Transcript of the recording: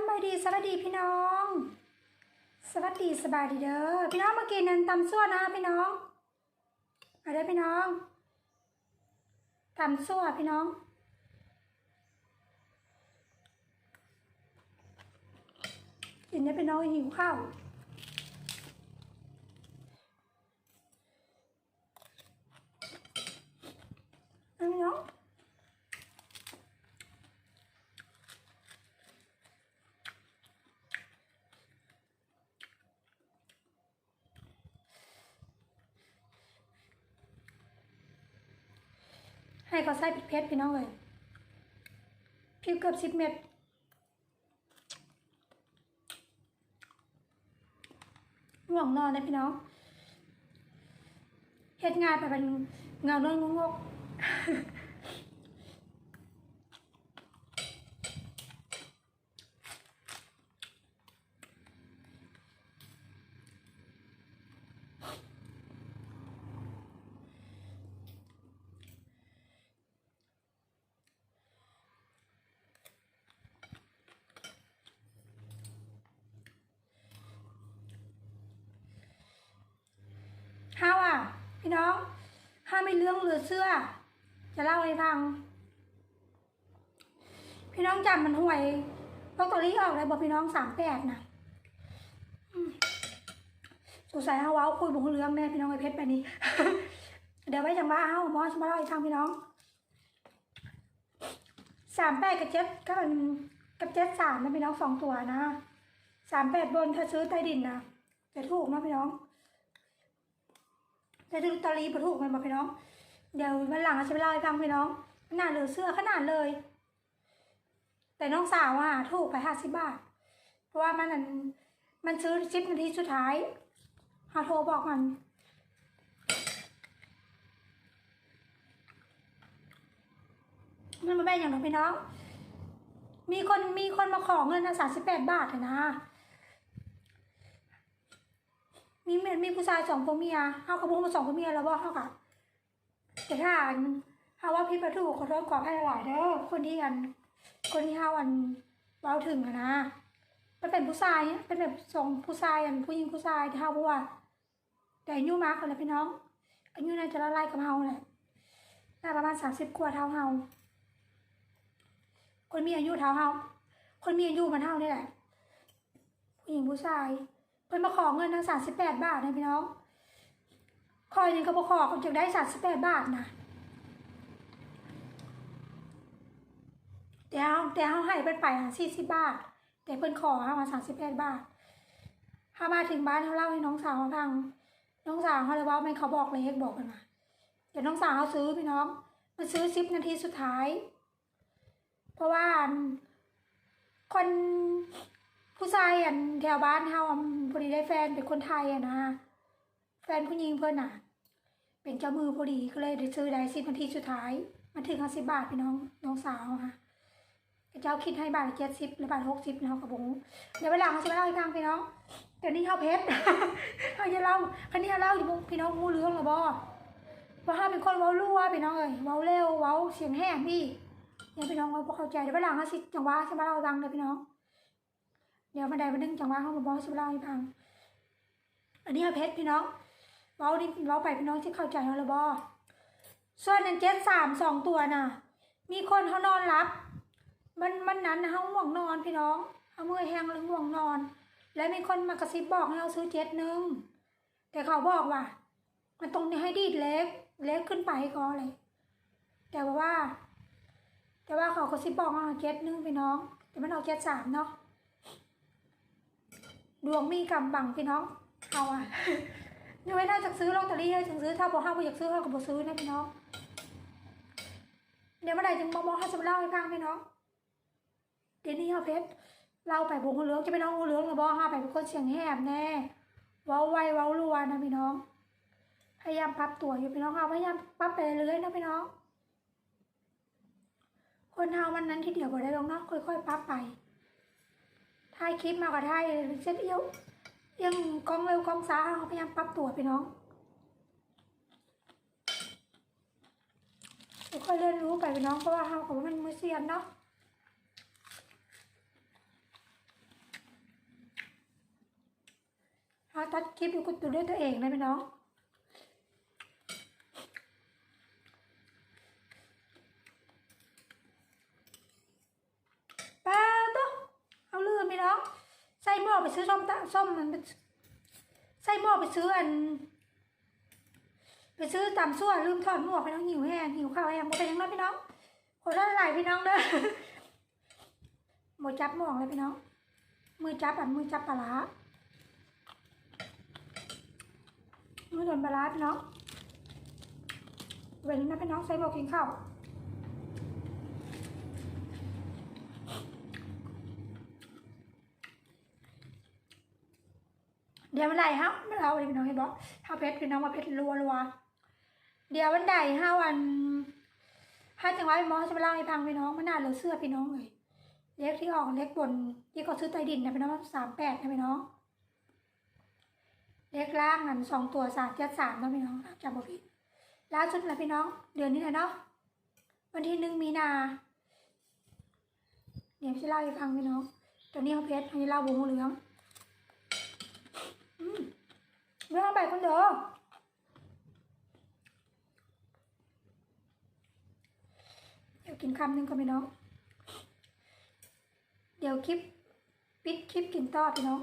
ำบายดีสวัสดีพี่น้อง สวัสดีสบายดีเด้อพี่น้องมากินนันตำซั่วนะพี่น้องมาเด้อพี่น้องตำซั่วพี่น้องกินได้พี่น้องหิวข้าวเอาพี่น้อง ให้เขาใส่พริกเพชรพี่น้องเลยพริกเกือบสิบเม็ดห่วงนอนนะพี่น้องเฮ็ดงานไปเป็นเงานอนงงกห้าว่ะ พี่น้องห้าไม่เรื่องเหลือเสื้อ จะเล่าให้ฟัง พี่น้องจำมันห่วยลอตเตอรี่ออกเลยบอกพี่น้องสามแปดนะสงสัยเฮาว้าคุยบุงเรื่องแน่พี่น้องไอเพชรไปนี้ เดี๋ยวไว้จังว่าเฮาบอสมาเล่าให้ฟังพี่น้องสามแปดกับเจ็ดก็เป็นกับเจ็ดสามนะพี่น้องสองตัวนะสามแปดบนถ้าซื้อใต้ดินนะจะถูกนะพี่น้อง แต่ดูตอรีประถูกมันมาพี่น้อง เดี๋ยววันหลังเราจะไปเล่าให้ฟังพี่น้อง ขนาดเหลือเสื้อขนาดเลย แต่น้องสาวอะถูกไปห้าสิบบาท เพราะว่ามันนั่นมันซื้อชิปนาทีสุดท้ายหาโทรบอกมันมันมาแบ่งอย่างน้องพี่น้อง มีคนมีคนมาขอเงินนะสามสิบแปดบาทเลยนะ มีเมียมีผู้ชายสองผัวเมียเอากระพุ้งมาสองผัวเมียแล้วบอกเขาค่ะแต่ถ้าอันเขาว่าพี่ประตูขอโทษขอให้หลายเด้อคนที่อัน คนที่ห้าวันเบาถึงอะนะมันเป็นผู้ชายเนี่ยเป็นแบบสองผู้ชายอันผู้หญิงผู้ชายที่เขาบอกว่าแต่อายุมากกันเลยพี่น้องอายุน่าจะละลายกับเฮาแหละน่าประมาณสามสิบกว่าเท่าเฮาคนมีอายุเท่าเฮาคนมีอายุมันเท่านี่แหละผู้หญิงผู้ชาย พิ่นมาขอเงินทั้งสามสิบแปดบาทนะพี่น้องคอยหนึงก็บ่ขอเขาจะได้สามสิบแปดบาทนะแต่เอาแต่เอาให้เพิ่นไปสี่สิบบาท แต่เพิ่นขอเอามาสามสิบแปดบาทถ้ามาถึงบ้านเขาเล่าให้น้องสาวเขาฟังน้องสาวเขาเลยว่ามันเขาบอกเลขบอกกันมาเดี๋ยวน้องสาวเขาซื้อพี่น้อง มันซื้อสิบนาทีสุดท้าย เพราะว่าคน ผู้ชายอันแถวบ้านเฮาพอดีได้แฟนเป็นคนไทยอะนะแฟนผู้หญิงเพิ่อนอะ เป็นเจ้ามือพอดีก็เลยได้ซื้อได้สิบนาทีสุดท้าย มันถึงห้าสิบบาทพี่น้องน้องสาวค่ะเจ้าคิดให้บาทเจ็ดสิบหรือบาทหกสิบเนาะกระบุงเดี๋ยวเวลาเขาจะไปเล่าให้ฟังพี่น้องเดี๋ยวนี้เขาเพชรเขาจะเล่าคันนี้เขาเล่าอยู่พี่น้องรู้เรื่องหรือบ่ว่าเขาเป็นคนเว้ารั่วพี่น้องเอ้ยเว้าเร็วเว้าเสียงแห้งพี่เดี๋ยวพี่น้องเว้าเข้าใจเดี๋ยวเวลาเขาสิจังหวะจะมาเล่าฟังเลยพี่น้อง เดี๋ยวบันไดบันดึงจังหวะเขามาบอกสิเล่าให้ฟัง อันนี้เพชรพี่น้องเว้าดิเว้าไปพี่น้องที่เข้าใจเขาลยบอส่วนนั้นเจ็ดสามสองตัวน่ะ มีคนเขานอนรับ มันมันนั้นนะเขาง่วงนอนพี่น้องเขาเมื่อยแห้งหรือง่วงนอน แล้วมีคนมากระซิบบอกให้เราซื้อเจ็ดหนึ่งแต่เขาบอกว่า มันตรงนี้ให้ดีดเล็ก เล็กขึ้นไปก็เลยแต่ว่า แต่ว่าเขากระซิบบอกว่าเจ็ดหนึ่งพี่น้อง แต่มันเอาเจ็ดสามเนาะ ดวงมีกำบังพี่น้องเอาอะยังไม่ได้จะซื้อลอตเตอรี่ให้ถึงซื้อถ้าบอกห้าบ่อยากซื้อเขาก็บ่ซื้อนะพี่น้องเดี๋ยวเมื่อไหร่จึงมาบอกให้จะเล่าให้ฟังพี่น้องเดี๋ยวนี้เอาเพชรเล่าไปบุงหัวเหลืองจะไปน้องหัวเหลืองหรือบอกห้าไปเป็นคนเสียงแหบแน่ว้าไวว้าวรัวนะพี่น้อง พยายามปรับตัวอยู่พี่น้องเอาพยายามปรับไปเรื่อยๆนะพี่น้อง คนเฮามันนั้นที่เดียวบ่ได้ลงเนาะค่อยๆปรับไป ถ่ายคลิปมากกว่าถ่ายเช่นเอี้ยวยังกล้องเร็วกล้องซ้าพยายามปรับตัวไปน้องค่อยเรียนรู้ไปไปน้องเพราะว่าเรากับมันมือเสียนเนาะเขาตัดคลิปอยู่กุตุด้วยตัวเองเลยไปน้อง ซื้อส้มตะส้มมันไปใส่หม้อไปซื้ออัน ไปซื้อตำซั่วลืมทอดหมวกพี่น้องหิวแห้งหิวข้าวแห้งบ่เป็นยังไงพี่น้องคนละหลายพี่น้องเด้อหมดจับหมวกเลยพี่น้อง มือจับอันมือจับปลามือโดนปลาร้พี่น้องเว้นนะพี่น้องใส่หมวกกินข้าว เดี๋ยววันใดฮะไม่เราเลยพี่น้องเห็นบอกถ้าเพชรพี่น้องมาเพชรรัวรัวๆเดี๋ยววันใดห้าวันห้าจังหวะพี่น้องจะมาเล่าให้ฟังพี่น้องมันน่าเหลือเสื้อพี่น้องเลยเล็กที่ออกเล็กบนที่เขาซื้อใต้ดินนะพี่น้องสามแปดนะพี่น้องเล็กล่างนั่นสองตัวสามเจ็ดสามนะพี่น้องจำบ่ผิดล่าสุดนะพี่น้อง เดือนนี้แหละเนาะวันที่หนึ่งมีนาเดี๋ยวจะเล่าให้ฟังพี่น้องตัวนี้เขาเพชรอันนี้เล่าวงเหลือง ไม่ต้องไปคนเดียวเดี๋ยวกินคำหนึ่งก็ไม่น้อง เดี๋ยวคลิป ปิดคลิปกินต่อพี่น้อง